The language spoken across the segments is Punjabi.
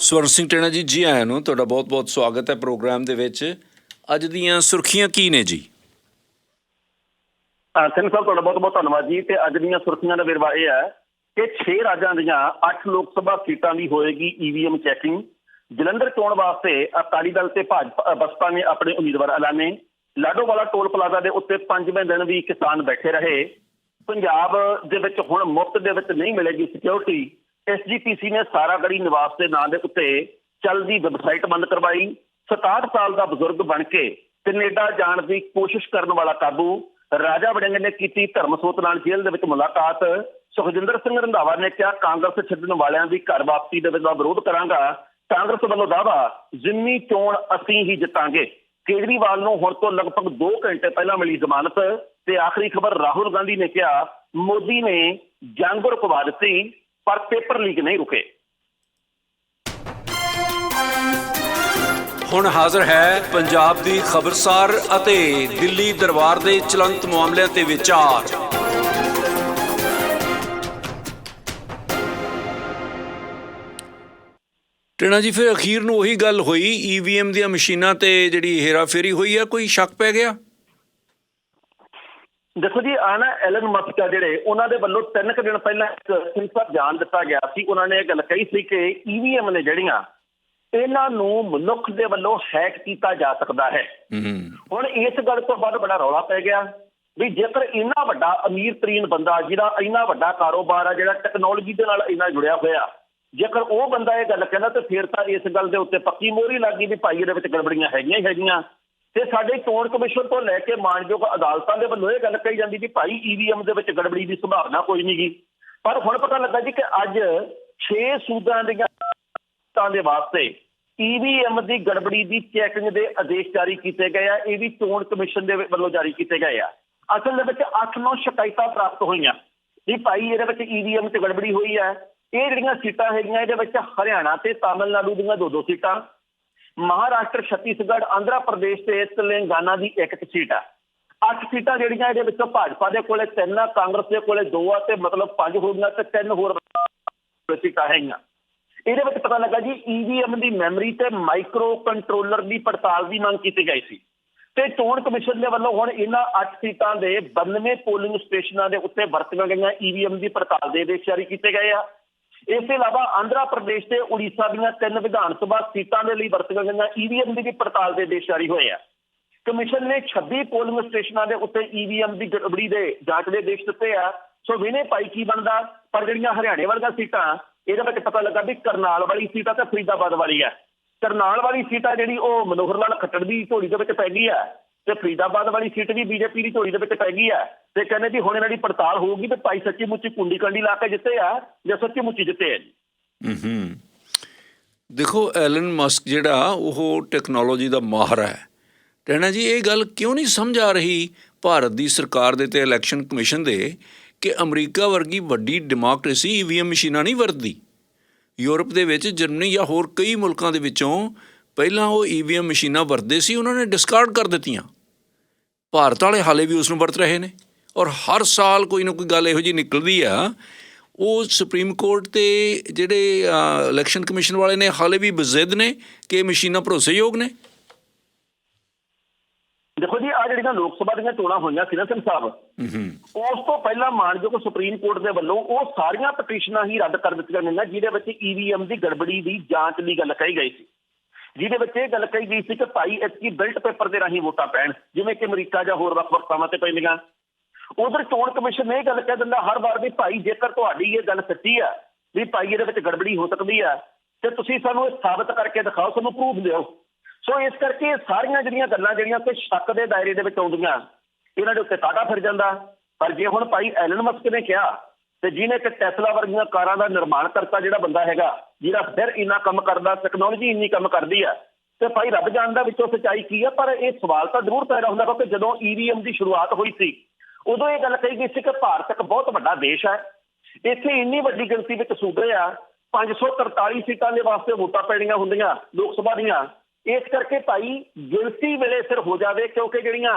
ਸਵਰਨ ਸਿੰਘ ਟੇਣਾ ਜੀ ਜੀ ਆਇਆਂ ਨੂੰ ਤੁਹਾਡਾ ਬਹੁਤ-ਬਹੁਤ ਸਵਾਗਤ ਹੈ ਪ੍ਰੋਗਰਾਮ ਦੇ ਵਿੱਚ। ਅੱਜ ਦੀਆਂ ਸੁਰਖੀਆਂ ਕੀ ਨੇ ਜੀ? ਸਿੰਘ ਸਾਹਿਬ, ਤੁਹਾਡਾ ਬਹੁਤ ਬਹੁਤ ਧੰਨਵਾਦ ਜੀ। ਤੇ ਅੱਜ ਦੀਆਂ ਸੁਰਖੀਆਂ ਦਾ ਵੇਰਵਾ ਇਹ ਹੈ ਕਿ 6 ਰਾਜਾਂ ਦੀਆਂ 8 ਲੋਕ ਸਭਾ ਸੀਟਾਂ ਦੀ ਹੋਏਗੀ ਈਵੀਐਮ ਚੈਕਿੰਗ ਜਲੰਧਰ ਚੋਣ ਵਾਸਤੇ ਅਕਾਲੀ ਦਲ ਤੇ ਭਾਜਪਾ ਬਸਪਾ ਨੇ ਆਪਣੇ ਉਮੀਦਵਾਰ ਐਲਾਨੇ। ਲਾਡੋਵਾਲਾ ਟੋਲ ਪਲਾਜ਼ਾ ਦੇ ਉੱਤੇ ਪੰਜਵੇਂ ਦਿਨ ਵੀ ਕਿਸਾਨ ਬੈਠੇ ਰਹੇ। ਪੰਜਾਬ ਦੇ ਵਿੱਚ ਹੁਣ ਮੁਫਤ ਦੇ ਵਿੱਚ ਨਹੀਂ ਮਿਲੇਗੀ ਸਿਕਿਉਰਿਟੀ ਐਸਜੀਪੀਸੀ ਨੇ ਸਾਰਾਗੜੀ ਨਿਵਾਸ ਦੇ ਨਾਂ ਦੇ ਉੱਤੇ ਚੱਲਦੀ ਵੈਬਸਾਈਟ ਬੰਦ ਕਰਵਾਈ। 67 ਸਾਲ ਦਾ ਬਜ਼ੁਰਗ ਬਣ ਕੇ ਕੈਨੇਡਾ ਜਾਣ ਦੀ ਕੋਸ਼ਿਸ਼ ਕਰਨ ਵਾਲਾ ਕਾਬੂ ਰਾਜਾ ਵੜਿੰਗ ਨੇ ਕੀਤੀ ਧਰਮਸੋਤ ਨਾਲ ਜੇਲ੍ਹ ਦੇ ਵਿੱਚ ਮੁਲਾਕਾਤ। ਸੁਖਜਿੰਦਰ ਸਿੰਘ ਰੰਧਾਵਾ ਨੇ ਕਿਹਾ, ਕਾਂਗਰਸ ਛੱਡਣ ਵਾਲਿਆਂ ਦੀ ਘਰ ਵਾਪਸੀ ਦੇ ਦਾ ਵਿਰੋਧ ਕਰਾਂਗਾ। ਕਾਂਗਰਸ ਵੱਲੋਂ ਦਾਵਾ ਜ਼ਿੰਮੀ ਚੋਣ ਅਸੀਂ ਹੀ ਜਿੱਤਾਂਗੇ। ਕੇਜਰੀਵਾਲ ਨੂੰ ਹੁਣ ਤੋਂ ਲਗਭਗ 2 ਘੰਟੇ ਪਹਿਲਾਂ ਮਿਲੀ ਜ਼ਮਾਨਤ ਤੇ ਆਖਰੀ ਖਬਰ ਰਾਹੁਲ ਗਾਂਧੀ ਨੇ ਕਿਹਾ, ਮੋਦੀ ਨੇ ਜੰਗ ਰੁਕਵਾ ਦਿੱਤੀ। ਪਰ ਪੇਪਰ ਲੀਕ ਨਹੀਂ ਰੁਕੇ। ਹੁਣ ਹਾਜ਼ਰ ਹੈ ਪੰਜਾਬ ਦੀ ਖਬਰਸਾਰ ਅਤੇ ਦਿੱਲੀ ਦਰਬਾਰ ਦੇ ਚਲੰਤ ਮਾਮਲਿਆਂ ਤੇ ਵਿਚਾਰ। ਟੇਣਾ ਜੀ, ਫਿਰ ਅਖੀਰ ਨੂੰ ਉਹੀ ਗੱਲ ਹੋਈ ਈਵੀਐਮ ਦੀਆਂ ਮਸ਼ੀਨਾਂ ਤੇ ਜਿਹੜੀ ਹੇਰਾਫੇਰੀ ਹੋਈ ਹੈ ਕੋਈ ਸ਼ੱਕ ਪੈ ਗਿਆ? ਦੇਖੋ ਜੀ ਆ ਨਾ ਐਲਨ ਮਸਕ ਜਿਹੜੇ ਉਹਨਾਂ ਦੇ ਵੱਲੋਂ ਤਿੰਨ ਕੁ ਦਿਨ ਪਹਿਲਾਂ ਇੱਕ ਸਿੰਪਲ ਜਾਣ ਦਿੱਤਾ ਗਿਆ ਸੀ। ਉਹਨਾਂ ਨੇ ਇਹ ਗੱਲ ਕਹੀ ਸੀ ਕਿ ਈਵੀਐਮ ਨੇ ਜਿਹੜੀਆਂ ਇਹਨਾਂ ਨੂੰ ਮਨੁੱਖ ਦੇ ਵੱਲੋਂ ਹੈਕ ਕੀਤਾ ਜਾ ਸਕਦਾ ਹੈ। ਹੂੰ। ਹੁਣ ਇਸ ਗੱਲ ਤੋਂ ਬਾਅਦ ਬੜਾ ਰੌਲਾ ਪੈ ਗਿਆ ਵੀ ਜੇਕਰ ਇੰਨਾ ਵੱਡਾ ਅਮੀਰ ਤਰੀਨ ਬੰਦਾ ਜਿਹਦਾ ਇੰਨਾ ਵੱਡਾ ਕਾਰੋਬਾਰ ਆ ਜਿਹੜਾ ਟੈਕਨੋਲੋਜੀ ਦੇ ਨਾਲ ਇੰਨਾ ਜੁੜਿਆ ਹੋਇਆ ਜੇਕਰ ਉਹ ਬੰਦਾ ਇਹ ਗੱਲ ਕਹਿੰਦਾ ਤੇ ਫਿਰ ਤਾਂ ਇਸ ਗੱਲ ਦੇ ਉੱਤੇ ਪੱਕੀ ਮੋਹਰੀ ਲੱਗੀ ਵੀ ਭਾਈ ਇਹਦੇ ਵਿੱਚ ਗੜਬੜੀਆਂ ਹੈਗੀਆਂ ਹੀ ਹੈਗੀਆਂ। ਤੇ ਸਾਡੇ ਚੋਣ ਕਮਿਸ਼ਨ ਤੋਂ ਲੈ ਕੇ ਮਾਨਯੋਗ ਅਦਾਲਤਾਂ ਦੇ ਵੱਲੋਂ ਇਹ ਗੱਲ ਕਹੀ ਜਾਂਦੀ ਕਿ ਭਾਈ ਈਵੀਐਮ ਦੇ ਵਿੱਚ ਗੜਬੜੀ ਦੀ ਸੰਭਾਵਨਾ ਕੋਈ ਨਹੀਂਗੀ ਪਰ ਹੁਣ ਪਤਾ ਲੱਗਾ ਜੀ ਕਿ ਅੱਜ 6 ਸੂਦਾਂ ਦੀਆਂ ਤਾਂ ਦੇ ਵਾਸਤੇ ਈਵੀਐਮ ਦੀ ਗੜਬੜੀ ਦੀ ਚੈਕਿੰਗ ਦੇ ਆਦੇਸ਼ ਜਾਰੀ ਕੀਤੇ ਗਏ ਆ, ਇਹ ਵੀ ਚੋਣ ਕਮਿਸ਼ਨ ਦੇ ਵੱਲੋਂ ਜਾਰੀ ਕੀਤੇ ਗਏ ਆ। ਅਸਲ ਦੇ ਵਿੱਚ 8-9 ਸ਼ਿਕਾਇਤਾਂ ਪ੍ਰਾਪਤ ਹੋਈਆਂ ਵੀ ਭਾਈ ਇਹਦੇ ਵਿੱਚ ਈਵੀਐਮ 'ਚ ਗੜਬੜੀ ਹੋਈ ਹੈ ਇਹ ਜਿਹੜੀਆਂ ਸੀਟਾਂ ਹੈਗੀਆਂ, ਇਹਦੇ ਵਿੱਚ ਹਰਿਆਣਾ ਤੇ ਤਾਮਿਲਨਾਡੂ ਦੀਆਂ ਦੋ ਦੋ ਸੀਟਾਂ ਮਹਾਰਾਸ਼ਟਰ, ਛੱਤੀਸਗੜ੍ਹ, ਆਂਧਰਾ ਪ੍ਰਦੇਸ਼ ਤੇ ਤੇਲੰਗਾਨਾ ਦੀ ਇੱਕ ਇੱਕ ਸੀਟ ਆ। ਅੱਠ ਸੀਟਾਂ ਜਿਹੜੀਆਂ ਇਹਦੇ ਵਿੱਚੋਂ ਭਾਜਪਾ ਦੇ ਕੋਲੇ, ਤਿੰਨ ਆ, ਕਾਂਗਰਸ ਦੇ ਕੋਲੇ ਦੋ ਆ ਤੇ ਮਤਲਬ ਪੰਜ ਹੋ ਗਈਆਂ ਤੇ ਤਿੰਨ ਹੋਰ ਸੀਟਾਂ ਹੈਗੀਆਂ। ਇਹਦੇ ਵਿੱਚ ਪਤਾ ਲੱਗਾ ਜੀ ਈਵੀਐਮ ਦੀ ਮੈਮਰੀ ਤੇ ਮਾਈਕਰੋ ਕੰਟਰੋਲਰ ਦੀ ਪੜਤਾਲ ਦੀ ਮੰਗ ਕੀਤੀ ਗਈ ਸੀ। ਤੇ ਚੋਣ ਕਮਿਸ਼ਨ ਦੇ ਵੱਲੋਂ ਹੁਣ ਇਹਨਾਂ 8 ਸੀਟਾਂ ਦੇ 92 ਪੋਲਿੰਗ ਸਟੇਸ਼ਨਾਂ ਦੇ ਉੱਤੇ ਵਰਤੀਆਂ ਗਈਆਂ ਈਵੀਐਮ ਦੀ ਪੜਤਾਲ ਦੇ ਆਦੇਸ਼ ਜਾਰੀ ਕੀਤੇ ਗਏ ਆ। ਇਸ ਤੋਂ ਇਲਾਵਾ ਆਂਧਰਾ ਪ੍ਰਦੇਸ਼ ਤੇ ਉੜੀਸਾ ਦੀਆਂ ਤਿੰਨ ਵਿਧਾਨ ਸਭਾ ਸੀਟਾਂ ਦੇ ਲਈ ਵਰਤੀਆਂ ਗਈਆਂ ਈਵੀਐਮ ਦੀ ਵੀ ਪੜਤਾਲ ਦੇ ਆਦੇਸ਼ ਜਾਰੀ ਹੋਏ ਆ। ਕਮਿਸ਼ਨ ਨੇ 26 ਪੋਲਿੰਗ ਸਟੇਸ਼ਨਾਂ ਦੇ ਉੱਤੇ ਈਵੀਐਮ ਦੀ ਗੜਬੜੀ ਦੇ ਜਾਂਚ ਦੇ ਆਦੇਸ਼ ਦਿੱਤੇ ਆ। ਸੋ ਵਿਨੇ ਪਾਈ ਕੀ ਬਣਦਾ? ਪਰ ਜਿਹੜੀਆਂ ਹਰਿਆਣੇ ਵਰਗਾ ਸੀਟਾਂ, ਇਹਦੇ ਵਿੱਚ ਪਤਾ ਲੱਗਾ ਵੀ ਕਰਨਾਲ ਵਾਲੀ ਸੀਟ ਆ ਤੇ ਫਰੀਦਾਬਾਦ ਵਾਲੀ ਆ। ਕਰਨਾਲ ਵਾਲੀ ਸੀਟ ਆ ਜਿਹੜੀ ਉਹ ਮਨੋਹਰ ਲਾਲ ਖੱਟੜ ਦੀ ਝੋਲੀ ਦੇ ਵਿੱਚ ਪੈ ਗਈ ਆ। ਤੇ ਫਰੀਦਾਬਾਦ ਵਾਲੀ ਸੀਟ ਵੀ ਬੀਜੇਪੀ ਦੀ ਝੋਲੀ ਦੇ ਵਿੱਚ ਪੈ ਗਈ ਆ ਤੇ ਕਹਿੰਦੇ ਵੀ ਹੁਣ ਇਹਨਾਂ ਦੀ ਪੜਤਾਲ ਹੋਊਗੀ ਤੇ ਭਾਈ ਸੱਚੀ ਮੁੱਚੀ ਕੁੰਡੀ ਕੰਡੀ ਲਾ ਕੇ ਜਿੱਤੇ ਆ ਜਾਂ ਸੱਚੀ ਮੁੱਚੀ ਜਿੱਤੇ ਆ ਜੀ। ਹੂੰ ਦੇਖੋ ਐਲਨ ਮਸਕ ਜਿਹੜਾ, ਉਹ ਟੈਕਨੋਲੋਜੀ ਦਾ ਮਾਹਰ ਹੈ। ਟਹਿਣਾ ਜੀ, ਇਹ ਗੱਲ ਕਿਉਂ ਨਹੀਂ ਸਮਝ ਆ ਰਹੀ ਭਾਰਤ ਦੀ ਸਰਕਾਰ ਦੇ ਤੇ ਇਲੈਕਸ਼ਨ ਕਮਿਸ਼ਨ ਦੇ ਕਿ ਅਮਰੀਕਾ ਵਰਗੀ ਵੱਡੀ ਡੈਮੋਕ੍ਰੇਸੀ ਈਵੀਐਮ ਮਸ਼ੀਨਾਂ ਨਹੀਂ ਵਰਤਦੀ? ਯੂਰਪ ਦੇ ਵਿੱਚ, ਜਰਮਨੀ ਜਾਂ ਹੋਰ ਕਈ ਮੁਲਕਾਂ ਦੇ ਵਿੱਚੋਂ ਪਹਿਲਾਂ ਉਹ ਈਵੀਐਮ ਮਸ਼ੀਨਾਂ ਵਰਤਦੇ ਸੀ ਉਹਨਾਂ ਨੇ ਡਿਸਕਾਰਡ ਕਰ ਦਿੱਤੀਆਂ। ਭਾਰਤ ਵਾਲੇ ਹਾਲੇ ਵੀ ਉਸ ਨੂੰ ਵਰਤ ਰਹੇ ਨੇ। ਔਰ ਹਰ ਸਾਲ ਕੋਈ ਨਾ ਕੋਈ ਗੱਲ ਇਹੋ ਜਿਹੀ ਨਿਕਲਦੀ ਆ। ਉਹ ਸੁਪਰੀਮ ਕੋਰਟ ਤੇ ਜਿਹੜੇ ਇਲੈਕਸ਼ਨ ਕਮਿਸ਼ਨ ਵਾਲੇ ਨੇ ਹਾਲੇ ਵੀ ਬਜ਼ਿੱਦ ਨੇ ਕਿ ਮਸ਼ੀਨਾਂ ਭਰੋਸੇਯੋਗ ਨੇ। ਦੇਖੋ ਜੀ ਆ ਜਿਹੜੀਆਂ ਲੋਕ ਸਭਾ ਦੀਆਂ ਚੋਣਾਂ ਹੋਈਆਂ ਸੀ ਨਾ ਸਿੰਘ ਸਾਹਿਬ ਉਸ ਤੋਂ ਪਹਿਲਾਂ ਮਾਨਯੋਗ ਸੁਪਰੀਮ ਕੋਰਟ ਦੇ ਵੱਲੋਂ ਉਹ ਸਾਰੀਆਂ ਪਟੀਸ਼ਨਾਂ ਹੀ ਰੱਦ ਕਰ ਦਿੱਤੀਆਂ ਗਈਆਂ ਜਿਹਦੇ ਵਿੱਚ ਈਵੀਐਮ ਦੀ ਗੜਬੜੀ ਦੀ ਜਾਂਚ ਦੀ ਗੱਲ ਕਹੀ ਗਈ ਸੀ। ਜਿਹਦੇ ਵਿੱਚ ਇਹ ਗੱਲ ਕਹੀ ਗਈ ਸੀ ਕਿ ਭਾਈ ਇਸਕੀ ਬਿਲਟ ਪੇਪਰ ਦੇ ਰਾਹੀਂ ਵੋਟਾਂ ਪੈਣ, ਜਿਵੇਂ ਕਿ ਅਮਰੀਕਾ ਜਾਂ ਹੋਰ ਵੱਖ-ਵੱਖ ਥਾਵਾਂ ਤੇ ਪੈਂਦੀਆਂ। ਉਧਰ ਚੋਣ ਕਮਿਸ਼ਨ ਨੇ ਇਹ ਗੱਲ ਕਹਿ ਦਿੰਦਾ, ਹਰ ਵਾਰ ਵੀ ਭਾਈ ਜੇਕਰ ਤੁਹਾਡੀ ਇਹ ਗੱਲ ਸੱਚੀ ਆ, ਵੀ ਭਾਈ ਇਹਦੇ ਵਿੱਚ ਗੜਬੜੀ ਹੋ ਸਕਦੀ ਆ, ਤੇ ਤੁਸੀਂ ਸਾਨੂੰ ਇਹ ਸਾਬਤ ਕਰਕੇ ਦਿਖਾਓ, ਸਾਨੂੰ ਪ੍ਰੂਫ ਦਿਓ। ਸੋ ਇਸ ਕਰਕੇ ਇਹ ਸਾਰੀਆਂ ਜਿਹੜੀਆਂ ਗੱਲਾਂ ਜਿਹੜੀਆਂ ਕਿ ਸ਼ੱਕ ਦੇ ਦਾਇਰੇ ਦੇ ਵਿੱਚ ਆਉਂਦੀਆਂ, ਇਹਨਾਂ ਦੇ ਉੱਤੇ ਕਾਟਾ ਫਿਰ ਜਾਂਦਾ। ਪਰ ਜੇ ਹੁਣ ਭਾਈ ਐਲਨ ਮਸਕ ਨੇ ਕਿਹਾ ਤੇ ਜਿਹਨੇ ਕਿ ਟੈਸਲਾ ਵਰਗੀਆਂ ਕਾਰਾਂ ਦਾ ਨਿਰਮਾਣ ਕਰਤਾ, ਜਿਹੜਾ ਬੰਦਾ ਹੈਗਾ, ਜਿਹੜਾ ਫਿਰ ਇੰਨਾ ਕੰਮ ਕਰਦਾ ਟੈਕਨੋਲੋਜੀ ਇੰਨੀ ਕੰਮ ਕਰਦੀ ਆ, ਤੇ ਭਾਈ ਰੱਬ ਜਾਣਦਾ ਵਿੱਚੋਂ ਸੱਚਾਈ ਕੀ ਆ, ਪਰ ਇਹ ਸਵਾਲ ਤਾਂ ਜ਼ਰੂਰ ਪੈਦਾ ਹੁੰਦਾ, ਕਿਉਂਕਿ ਜਦੋਂ ਈਵੀਐਮ ਦੀ ਸ਼ੁਰੂਆਤ ਹੋਈ ਸੀ, ਉਦੋਂ ਇਹ ਗੱਲ ਕਹੀ ਗਈ ਸੀ ਕਿ ਭਾਰਤ ਇੱਕ ਬਹੁਤ ਵੱਡਾ ਦੇਸ਼ ਹੈ ਇੱਥੇ ਇੰਨੀ ਵੱਡੀ ਗਿਣਤੀ ਵਿੱਚ ਸੂਬੇ ਆ 543 ਸੀਟਾਂ ਦੇ ਵਾਸਤੇ ਵੋਟਾਂ ਪੈਣੀਆਂ ਹੁੰਦੀਆਂ, ਲੋਕ ਸਭਾ ਦੀਆਂ, ਇਸ ਕਰਕੇ ਭਾਈ ਗਿਣਤੀ ਵੇਲੇ ਸਿਰ ਹੋ ਜਾਵੇ, ਕਿਉਂਕਿ ਜਿਹੜੀਆਂ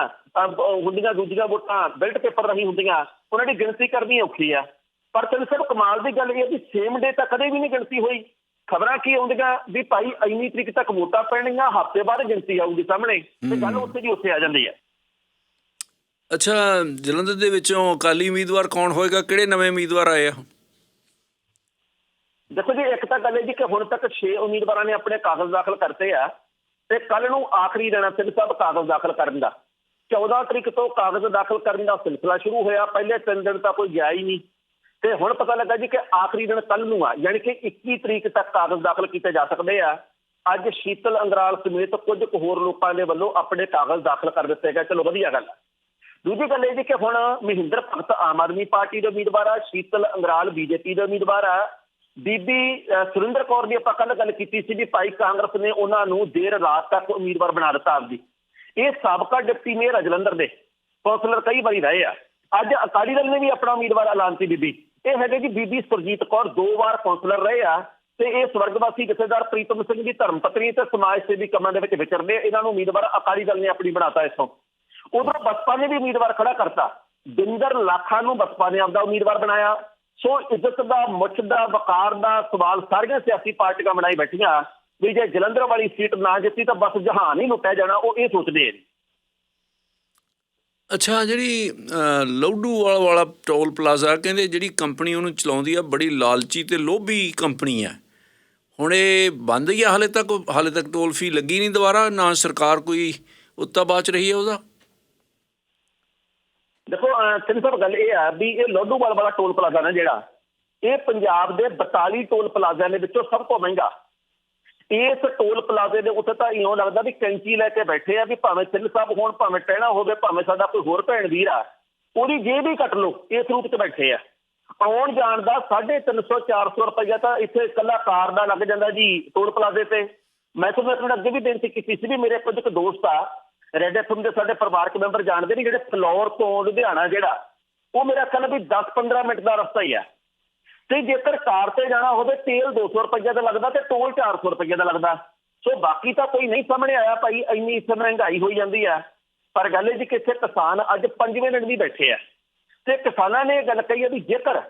ਹੁੰਦੀਆਂ ਦੂਜੀਆਂ ਵੋਟਾਂ ਬਿਲਟ ਪੇਪਰ ਰਾਹੀਂ ਹੁੰਦੀਆਂ, ਉਹਨਾਂ ਦੀ ਗਿਣਤੀ ਕਰਨੀ ਔਖੀ ਆ। ਪਰ ਤੈਨੂੰ ਸਿਰਫ ਕਮਾਲ ਦੀ ਗੱਲ ਇਹ ਹੈ ਕਿ ਸੇਮ ਡੇ ਤਾਂ ਕਦੇ ਵੀ ਨਹੀਂ ਗਿਣਤੀ ਹੋਈ। ਖਬਰਾਂ ਕੀ ਆਉਂਦੀਆਂ ਵੀ ਭਾਈ ਇੰਨੀ ਤਰੀਕ ਤੱਕ ਵੋਟਾਂ ਪੈਣੀਆਂ ਹਫ਼ਤੇ ਬਾਅਦ ਗਿਣਤੀ ਆਊਗੀ ਸਾਹਮਣੇ। ਤੇ ਗੱਲ ਉੱਥੇ ਦੀ ਉੱਥੇ ਆ ਜਾਂਦੀ ਹੈ। ਅੱਛਾ ਜਲੰਧਰ ਦੇ ਵਿੱਚੋਂ ਅਕਾਲੀ ਉਮੀਦਵਾਰ ਕੌਣ ਹੋਏਗਾ? ਕਿਹੜੇ ਨਵੇਂ ਉਮੀਦਵਾਰ ਆਏ ਆ? ਦੇਖੋ ਜੀ ਇੱਕ ਤਾਂ ਗੱਲ ਹੈ ਜੀ ਕਿ ਹੁਣ ਤੱਕ 6 ਉਮੀਦਵਾਰਾਂ ਨੇ ਆਪਣੇ ਕਾਗਜ਼ ਦਾਖਲ ਕਰਤੇ ਆ ਤੇ ਕੱਲ ਨੂੰ ਆਖਰੀ ਦਿਨ ਆ ਸਿੰਘ ਸਾਹਿਬ ਕਾਗਜ਼ ਦਾਖਲ ਕਰਨ ਦਾ। 14 ਤਰੀਕ ਤੋਂ ਕਾਗਜ਼ ਦਾਖਲ ਕਰਨ ਦਾ ਸਿਲਸਿਲਾ ਸ਼ੁਰੂ ਹੋਇਆ। ਪਹਿਲੇ ਤਿੰਨ ਦਿਨ ਤਾਂ ਕੋਈ ਗਿਆ ਹੀ ਨਹੀਂ। ਤੇ ਹੁਣ ਪਤਾ ਲੱਗਾ ਜੀ ਕਿ ਆਖਰੀ ਦਿਨ ਕੱਲ ਨੂੰ ਆ, ਯਾਨੀ ਕਿ 21 ਤਰੀਕ ਤੱਕ ਕਾਗਜ਼ ਦਾਖਲ ਕੀਤੇ ਜਾ ਸਕਦੇ ਆ। ਅੱਜ ਸ਼ੀਤਲ ਅੰਗਰਾਲ ਸਮੇਤ ਕੁਝ ਕੁ ਹੋਰ ਲੋਕਾਂ ਦੇ ਵੱਲੋਂ ਆਪਣੇ ਕਾਗਜ਼ ਦਾਖਲ ਕਰ ਦਿੱਤੇ ਗਏ। ਚਲੋ ਵਧੀਆ ਗੱਲ ਆ। ਦੂਜੀ ਗੱਲ ਇਹ ਜੀ ਕਿ ਹੁਣ ਮਹਿੰਦਰ ਭਗਤ ਆਮ ਆਦਮੀ ਪਾਰਟੀ ਦੇ ਉਮੀਦਵਾਰ ਆ, ਸ਼ੀਤਲ ਅੰਗਰਾਲ ਬੀਜੇਪੀ ਦੇ ਉਮੀਦਵਾਰ ਆ। ਬੀਬੀ ਸੁਰਿੰਦਰ ਕੌਰ ਦੀ ਆਪਾਂ ਕੱਲ ਗੱਲ ਕੀਤੀ ਸੀ ਵੀ ਭਾਈ ਕਾਂਗਰਸ ਨੇ ਉਹਨਾਂ ਨੂੰ ਦੇਰ ਰਾਤ ਤੱਕ ਉਮੀਦਵਾਰ ਬਣਾ ਦਿੱਤਾ ਆਪਦੀ। ਇਹ ਸਾਬਕਾ ਡਿਪਟੀ ਮੇਅਰ ਜਲੰਧਰ ਦੇ। ਕੌਂਸਲਰ ਕਈ ਵਾਰੀ ਰਹੇ ਆ। ਅੱਜ ਅਕਾਲੀ ਦਲ ਨੇ ਵੀ ਆਪਣਾ ਉਮੀਦਵਾਰ ਐਲਾਨ ਐਲਾਨਤੀ ਬੀਬੀ। ਇਹ ਹੈਗੇ ਜੀ ਬੀਬੀ ਸੁਰਜੀਤ ਕੌਰ, ਦੋ ਵਾਰ ਕੌਂਸਲਰ ਰਹੇ ਆ ਤੇ ਇਹ ਸਵਰਗਵਾਸੀ ਜਥੇਦਾਰ ਪ੍ਰੀਤਮ ਸਿੰਘ ਦੀ ਧਰਮ ਪਤਨੀ ਤੇ ਸਮਾਜ ਸੇਵੀ ਕੰਮਾਂ ਦੇ ਵਿੱਚ ਵਿਚਰਦੇ ਇਹਨਾਂ ਨੂੰ ਉਮੀਦਵਾਰ ਅਕਾਲੀ ਦਲ ਨੇ ਆਪਣੀ ਬਣਾਤਾ ਇਸੋਂ ਉਧਰ ਬਸਪਾ ਨੇ ਵੀ ਉਮੀਦਵਾਰ ਖੜਾ ਕਰਤਾ। ਬਿੰਦਰ ਲਾਖਾ ਨੂੰ ਬਸਪਾ ਨੇ ਆਪਦਾ ਉਮੀਦਵਾਰ ਬਣਾਇਆ। ਸੋ ਇੱਜ਼ਤ ਦਾ, ਮੁੱਛ ਦਾ, ਵਕਾਰ ਦਾ ਸਵਾਲ ਸਾਰੀਆਂ ਸਿਆਸੀ ਪਾਰਟੀਆਂ ਬਣਾਈ ਬੈਠੀਆਂ। ਵੀ ਜੇ ਜਲੰਧਰ ਵਾਲੀ ਸੀਟ ਨਾ ਜਿੱਤੀ ਤਾਂ ਬਸ ਜਹਾਨ ਹੀ ਲੁੱਟਿਆ ਜਾਣਾ, ਉਹ ਇਹ ਸੋਚਦੇ ਨੇ ਅੱਛਾ ਜਿਹੜੀ ਅ, ਵਾਲਾ ਟੋਲ ਪਲਾਜ਼ਾ ਕਹਿੰਦੇ ਜਿਹੜੀ ਕੰਪਨੀ ਉਹਨੂੰ ਚਲਾਉਂਦੀ ਆ ਬੜੀ ਲਾਲਚੀ ਤੇ ਲੋਭੀ ਕੰਪਨੀ ਆ। ਹੁਣ ਇਹ ਬੰਦ ਹੀ ਆ ਹਾਲੇ ਤੱਕ ਹਾਲੇ ਤੱਕ ਟੋਲ ਫੀ ਲੱਗੀ ਨਹੀਂ ਦੁਬਾਰਾ ਨਾ ਸਰਕਾਰ ਕੋਈ ਉੱਤਾ ਬਾਚ ਰਹੀ ਹੈ ਉਹਦਾ? ਦੇਖੋ ਤਿੰਨ ਸਿੰਘ ਗੱਲ ਇਹ ਆ ਵੀ ਇਹ ਲੋਡੂਵਾਲ ਵਾਲਾ ਟੋਲ ਪਲਾਜ਼ਾ ਨਾ ਜਿਹੜਾ ਇਹ ਪੰਜਾਬ ਦੇ 42 ਟੋਲ ਪਲਾਜ਼ਿਆਂ ਦੇ ਵਿੱਚੋਂ ਸਭ ਤੋਂ ਮਹਿੰਗਾ। ਇਸ ਟੋਲ ਪਲਾਜ਼ੇ ਦੇ ਉੱਤੇ ਤਾਂ ਇਉਂ ਲੱਗਦਾ ਵੀ ਕੈਂਚੀ ਲੈ ਕੇ ਬੈਠੇ ਆ ਵੀ ਭਾਵੇਂ ਸਿੰਘ ਸਾਹਿਬ ਹੋਣ, ਭਾਵੇਂ ਟਹਿਣਾ ਹੋਵੇ, ਭਾਵੇਂ ਸਾਡਾ ਕੋਈ ਹੋਰ ਭੈਣ ਵੀਰ ਆ, ਉਹਦੀ ਜੇਬ ਹੀ ਕੱਟ ਲਓ, ਇਸ ਰੂਪ 'ਚ ਬੈਠੇ ਆ। ਆਉਣ ਜਾਣ ਦਾ 350 400 ਰੁਪਈਆ ਤਾਂ ਇੱਥੇ ਇਕੱਲਾ ਕਾਰ ਦਾ ਲੱਗ ਜਾਂਦਾ ਜੀ, ਟੋਲ ਪਲਾਜ਼ੇ ਤੇ। ਮੈਂ ਤੁਹਾਨੂੰ ਆਪਣੇ ਅੱਗੇ ਵੀ ਬੇਨਤੀ ਕੀਤੀ ਸੀ ਵੀ ਮੇਰੇ ਕੁਝ ਕੁ ਦੋਸਤ ਆ ਰੈਡ ਐਫਐਮ ਦੇ ਸਾਡੇ ਪਰਿਵਾਰਕ ਮੈਂਬਰ ਜਾਣਦੇ ਨੇ, ਜਿਹੜੇ ਫਲੋਰ ਤੋਂ ਲੁਧਿਆਣਾ ਜਿਹੜਾ, ਉਹ ਮੇਰਾ ਖਿਆਲ ਵੀ 10-15 ਮਿੰਟ ਦਾ ਰਸਤਾ ਹੀ ਆ। ਤੇ ਜੇਕਰ ਕਾਰ ਤੇ ਜਾਣਾ ਹੋਵੇ, ਤੇਲ 200 ਰੁਪਏ ਦਾ ਲੱਗਦਾ ਤੇ ਟੋਲ 400 ਰੁਪਏ ਦਾ ਲੱਗਦਾ। ਸੋ ਬਾਕੀ ਤਾਂ ਕੋਈ ਨਹੀਂ ਸਾਹਮਣੇ ਆਇਆ ਭਾਈ, ਇੰਨੀ ਇਸ ਮਹਿੰਗਾਈ ਹੋਈ ਜਾਂਦੀ ਹੈ ਪਰ ਗੱਲ ਇਹ ਜੀ ਕਿ ਇੱਥੇ ਕਿਸਾਨ ਅੱਜ ਪੰਜਵੇਂ ਦਿਨ ਵੀ ਬੈਠੇ ਆ। ਤੇ ਕਿਸਾਨਾਂ ਨੇ ਇਹ ਗੱਲ ਕਹੀ ਹੈ ਵੀ ਜੇਕਰ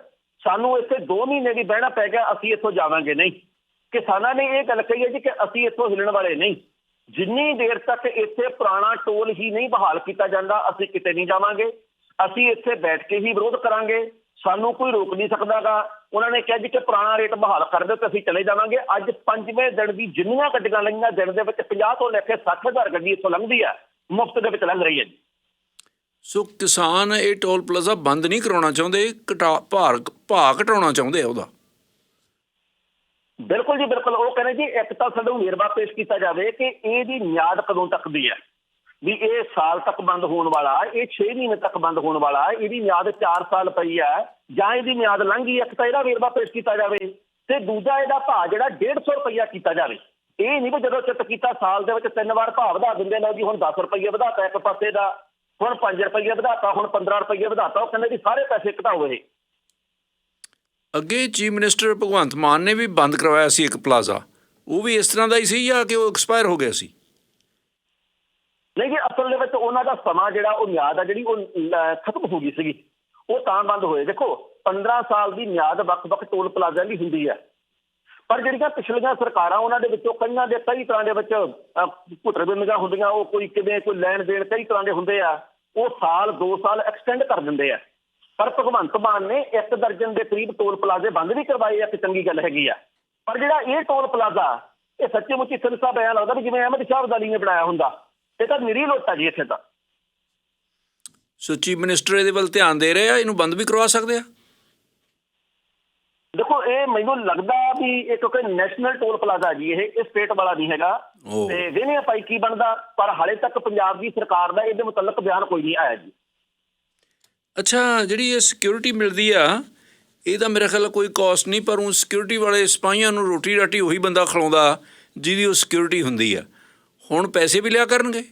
ਸਾਨੂੰ ਇੱਥੇ 2 ਮਹੀਨੇ ਵੀ ਬਹਿਣਾ ਪੈ ਗਿਆ, ਅਸੀਂ ਇੱਥੋਂ ਜਾਵਾਂਗੇ ਨਹੀਂ। ਕਿਸਾਨਾਂ ਨੇ ਇਹ ਗੱਲ ਕਹੀ ਹੈ ਜੀ ਕਿ ਅਸੀਂ ਇੱਥੋਂ ਹਿੱਲਣ ਵਾਲੇ ਨਹੀਂ। ਜਿੰਨੀ ਦੇਰ ਤੱਕ ਇੱਥੇ ਪੁਰਾਣਾ ਟੋਲ ਹੀ ਨਹੀਂ ਬਹਾਲ ਕੀਤਾ ਜਾਂਦਾ, ਅਸੀਂ ਕਿਤੇ ਨਹੀਂ ਜਾਵਾਂਗੇ। ਅਸੀਂ ਇੱਥੇ ਬੈਠ ਕੇ ਹੀ ਵਿਰੋਧ ਕਰਾਂਗੇ। ਸਾਨੂੰ ਕੋਈ ਰੋਕ ਨਹੀਂ ਸਕਦਾਗਾ। ਉਹਨਾਂ ਨੇ ਕਿਹਾ ਜੀ ਕਿ ਪੁਰਾਣਾ ਰੇਟ ਬਹਾਲ ਕਰ ਦਿਓ ਤੇ ਅਸੀਂ ਚਲੇ ਜਾਵਾਂਗੇ। ਅੱਜ ਪੰਜਵੇਂ ਦਿਨ ਦੀ ਜਿੰਨੀਆਂ ਗੱਡੀਆਂ ਲੰਘੀਆਂ ਦਿਨ ਦੇ ਵਿੱਚ 50 ਤੋਂ ਲੈ ਕੇ 60000 ਗੱਡੀ ਇੱਥੋਂ ਲੰਘਦੀ ਆ ਮੁਫਤ ਦੇ ਵਿੱਚ ਲੰਘ ਰਹੀ ਹੈ ਜੀ। ਸੋ ਕਿਸਾਨ ਇਹ ਟੋਲ ਪਲਾਜ਼ਾ ਬੰਦ ਨਹੀਂ ਕਰਾਉਣਾ ਚਾਹੁੰਦੇ ਘਟਾ ਭਾਰ ਭਾਅ ਘਟਾਉਣਾ ਚਾਹੁੰਦੇ ਆ ਉਹਦਾ? ਬਿਲਕੁਲ ਜੀ ਬਿਲਕੁਲ। ਉਹ ਕਹਿੰਦੇ ਜੀ ਇੱਕ ਤਾਂ ਸਾਨੂੰ ਵੇਰਵਾ ਪੇਸ਼ ਕੀਤਾ ਜਾਵੇ ਕਿ ਇਹਦੀ ਮਿਆਦ ਕਦੋਂ ਤੱਕ ਦੀ ਹੈ? ਵੀ ਇਹ ਸਾਲ ਤੱਕ ਬੰਦ ਹੋਣ ਵਾਲਾ ਇਹ 6 ਮਹੀਨੇ ਤੱਕ ਬੰਦ ਹੋਣ ਵਾਲਾ ਇਹਦੀ ਮਿਆਦ 4 ਸਾਲ ਪਈ ਹੈ। ਜਾਂ ਇਹਦੀ ਮਿਆਦ ਲੰਘ ਗਈ ਇੱਕ ਤਾਂ ਇਹਦਾ ਵੇਰਵਾ ਪੇਸ਼ ਕੀਤਾ ਜਾਵੇ ਤੇ ਦੂਜਾ ਇਹਦਾ ਭਾਅ ਜਿਹੜਾ 150 ਰੁਪਈਆ ਕੀਤਾ ਜਾਵੇ। ਇਹ ਨਹੀਂ ਵੀ ਜਦੋਂ ਚਿੱਤ ਕੀਤਾ ਸਾਲ ਦੇ ਵਿੱਚ ਤਿੰਨ ਵਾਰ ਭਾਅ ਵਧਾ ਦਿੰਦੇ ਨੇ ਜੀ ਹੁਣ 10 ਰੁਪਈਏ ਵਧਾਤਾ ਇੱਕ ਪਾਸੇ ਦਾ ਹੁਣ 5 ਰੁਪਈਏ ਵਧਾਤਾ ਹੁਣ 15 ਰੁਪਈਏ ਵਧਾਤਾ ਉਹ ਕਹਿੰਦੇ ਜੀ ਸਾਰੇ ਪੈਸੇ ਘਟਾਓ ਇਹ ਅੱਗੇ ਚੀਫ ਮਿਨਿਸਟਰ ਭਗਵੰਤ ਮਾਨ ਨੇ ਵੀ ਬੰਦ ਕਰਵਾਇਆ ਸੀ ਇੱਕ ਪਲਾਜ਼ਾ। ਉਹ ਵੀ ਇਸ ਤਰ੍ਹਾਂ ਦਾ ਹੀ ਸੀ ਜਾਂ ਕਿ ਉਹ ਐਕਸਪਾਇਰ ਹੋ ਗਿਆ ਸੀ? ਨਹੀਂ ਜੀ ਅਸਲ ਦੇ ਵਿੱਚ ਉਹਨਾਂ ਦਾ ਸਮਾਂ ਜਿਹੜਾ ਉਹ ਮਿਆਦ ਆ ਜਿਹੜੀ ਉਹ ਖਤਮ ਹੋ ਗਈ ਸੀਗੀ। ਉਹ ਤਾਂ ਬੰਦ ਹੋਏ। ਦੇਖੋ 15 ਸਾਲ ਦੀ ਮਿਆਦ ਵੱਖ-ਵੱਖ ਟੋਲ ਪਲਾਜ਼ਿਆਂ ਦੀ ਹੁੰਦੀ ਹੈ। ਪਰ ਜਿਹੜੀਆਂ ਪਿਛਲੀਆਂ ਸਰਕਾਰਾਂ ਉਹਨਾਂ ਦੇ ਵਿੱਚੋਂ ਕਈਆਂ ਦੇ ਕਈ ਤਰ੍ਹਾਂ ਦੇ ਵਿੱਚ ਘੁੱਟਰ ਬਿੰਦੀਆਂ ਹੁੰਦੀਆਂ, ਉਹ ਕੋਈ ਕਿਵੇਂ, ਕੋਈ ਲੈਣ ਦੇਣ ਕਈ ਤਰ੍ਹਾਂ ਦੇ ਹੁੰਦੇ ਆ, ਉਹ ਸਾਲ 2 ਸਾਲ ਐਕਸਟੈਂਡ ਕਰ ਦਿੰਦੇ ਆ। ਪਰ ਭਗਵੰਤ ਮਾਨ ਨੇ ਇੱਕ ਦਰਜਨ ਦੇ ਕਰੀਬ ਟੋਲ ਪਲਾਜ਼ੇ ਬੰਦ ਵੀ ਕਰਵਾਏ ਆ ਕਿ ਚੰਗੀ ਗੱਲ ਹੈਗੀ ਆ। ਪਰ ਜਿਹੜਾ ਇਹ ਟੋਲ ਪਲਾਜ਼ਾ, ਇਹ ਸੱਚੇ ਮੁੱਚੀ ਸਿੰਘ ਸਾਹਿਬ ਐਂ ਲੱਗਦਾ ਵੀ ਜਿਵੇਂ ਅਹਿਮਦ ਸ਼ਾਹ ਅਬਦਾਲੀ ਨੇ ਬਣਾਇਆ ਹੁੰਦਾ। ਇਹ ਤਾਂ ਨਿਰੀ ਲੋਟਾ ਜੀ ਇੱਥੇ ਤਾਂ। ਸੋ ਚੀਫ ਮਿਨਿਸਟਰ ਇਹਦੇ ਵੱਲ ਧਿਆਨ ਦੇ ਰਹੇ ਆ? ਇਹਨੂੰ ਬੰਦ ਵੀ ਕਰਵਾ ਸਕਦੇ ਆ? ਦੇਖੋ ਇਹ ਮੈਨੂੰ ਲੱਗਦਾ ਵੀ ਇਹ ਕਿਉਂਕਿ ਨੈਸ਼ਨਲ ਟੋਲ ਪਲਾਜ਼ਾ ਜੀ ਇਹ ਇਹ ਸਟੇਟ ਵਾਲਾ ਨਹੀਂ ਹੈਗਾ। ਤੇ ਵੇਨੇ ਭਾਈ ਕੀ ਬਣਦਾ ਪਰ ਹਾਲੇ ਤੱਕ ਪੰਜਾਬ ਦੀ ਸਰਕਾਰ ਦਾ ਇਹਦੇ ਮੁਤਲਕ ਬਿਆਨ ਕੋਈ ਨਹੀਂ ਆਇਆ ਜੀ। ਅੱਛਾ ਜਿਹੜੀ ਇਹ ਸਿਕਿਉਰਿਟੀ ਮਿਲਦੀ ਆ ਇਹਦਾ ਮੇਰਾ ਖਿਆਲ ਕੋਈ ਕਾਸਟ ਨਹੀਂ ਪਰ ਉਹ ਸਿਕਿਉਰਿਟੀ ਵਾਲੇ ਸਿਪਾਹੀਆਂ ਨੂੰ ਰੋਟੀ ਰਾਟੀ ਉਹੀ ਬੰਦਾ ਖਿਲਾਉਂਦਾ ਜਿਹਦੀ ਉਹ ਸਿਕਿਉਰਿਟੀ ਹੁੰਦੀ ਆ। ਹੁਣ ਪੈਸੇ ਵੀ ਲਿਆ ਕਰਨਗੇ?